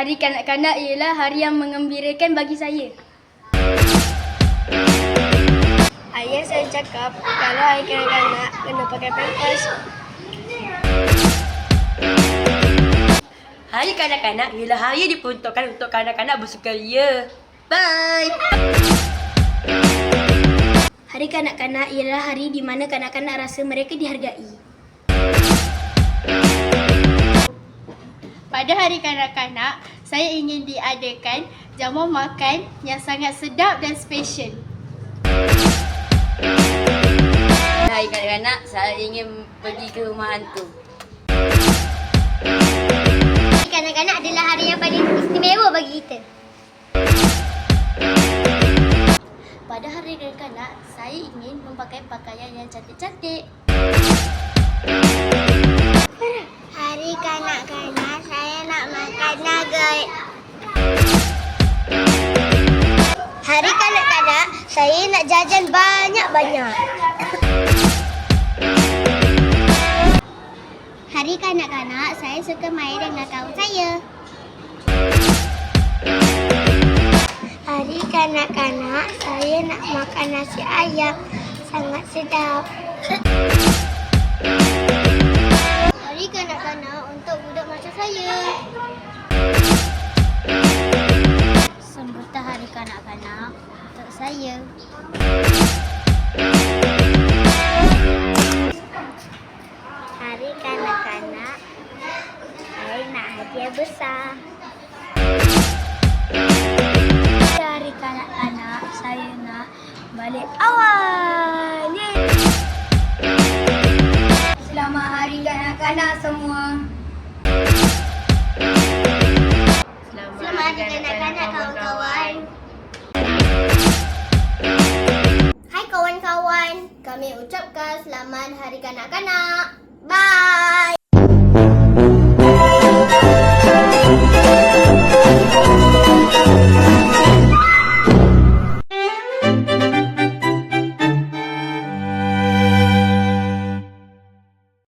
Hari kanak-kanak ialah hari yang mengembirakan bagi saya. Ayah saya cakap kalau hari kanak-kanak kena pakai pampers. Hari kanak-kanak ialah hari diperuntukkan untuk kanak-kanak bersukaria. Bye! Hari kanak-kanak ialah hari di mana kanak-kanak rasa mereka dihargai. Pada hari kanak-kanak, saya ingin diadakan jamuan makan yang sangat sedap dan special. Hari kanak-kanak, saya ingin pergi ke rumah hantu. Kanak-kanak adalah hari yang paling istimewa bagi kita. Pada hari kanak-kanak, saya ingin memakai pakaian yang cantik-cantik. Hari kanak-kanak nak jajan banyak-banyak. Hari kanak-kanak saya suka main dengan kawan saya. Hari kanak-kanak saya nak makan nasi ayam. Sangat sedap. Hari kanak-kanak untuk budak macam saya. Sambutan hari kanak-kanak untuk saya. Hari kanak-kanak, saya nak hadiah besar. Hari kanak-kanak, saya nak balik awal. Selamat hari kanak-kanak semua. Selamat hari kanak-kanak kawan-kawan. selamat hari kanak-kanak. Bye.